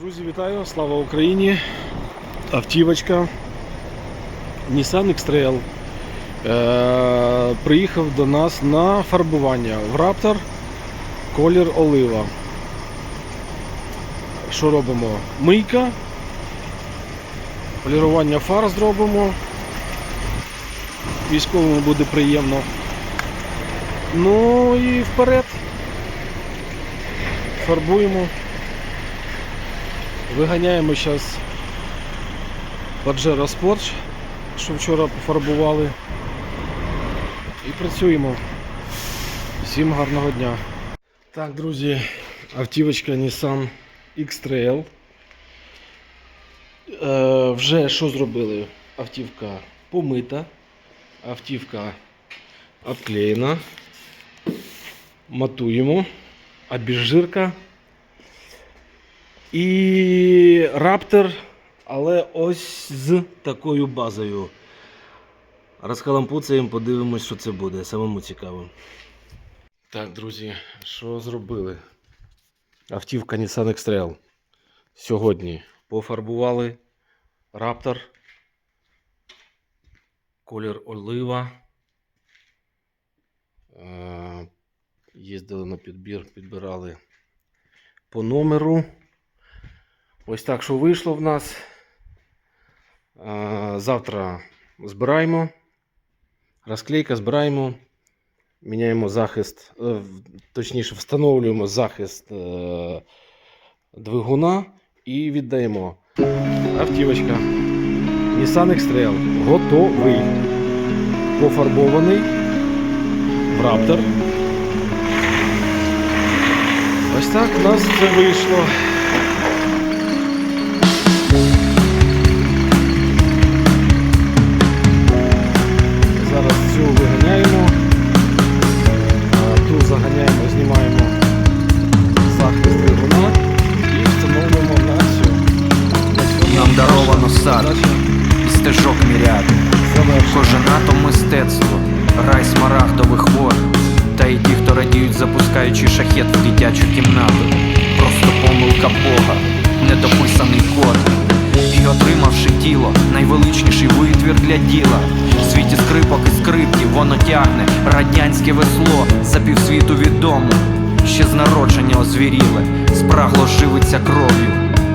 Друзі, вітаю! Слава Україні! Автівочка Nissan X-Trail е, приїхав до нас на фарбування в Raptor колір олива. Що робимо? Мийка, полірування фар зробимо. Військовому буде приємно. Ну і вперед. Фарбуємо. Виганяємо зараз Pajero Sport, що вчора пофарбували. І працюємо. Всім гарного дня. Так, друзі, автівочка Nissan X-Trail. Е, вже що зробили? Автівка помита, автівка обклеєна. Матуємо, обіжирка. І раптор, але ось з такою базою. Розкалампуцаємо, подивимось, що це буде. Самому цікаво. Так, друзі, що зробили? Автівка Nissan X-Trail. Сьогодні пофарбували раптор. Колір олива. Е, Їздили на підбір, підбирали по номеру. Ось так, що вийшло в нас. Завтра збираємо. Розклейка збираємо. Міняємо захист, е, точніше, встановлюємо захист е, двигуна і віддаємо. Автівочка. Nissan X-Trail готовий. Пофарбований в Raptor. Ось так у нас це вийшло. Даровано сад і стежок міряд. завершена. Кожен атом мистецтво, рай смарагдових вод. Та й ті, хто радіють, запускаючи шахет в дитячу кімнату. Просто помилка Бога, недописаний код. І отримавши тіло, найвеличніший витвір для діла. В світі скрипок і скриптів воно тягне радянське весло за півсвіту відомо. Ще з народження озвіріле, спрагло живиться кров'ю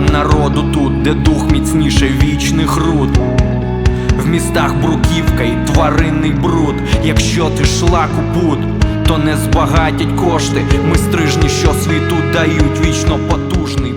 Народу тут, де дух міцніше вічних руд. В містах бруківка і тваринний бруд. Якщо ти шлак у пут, то не збагатять кошти. Ми стрижні, що світу дають вічно потужні.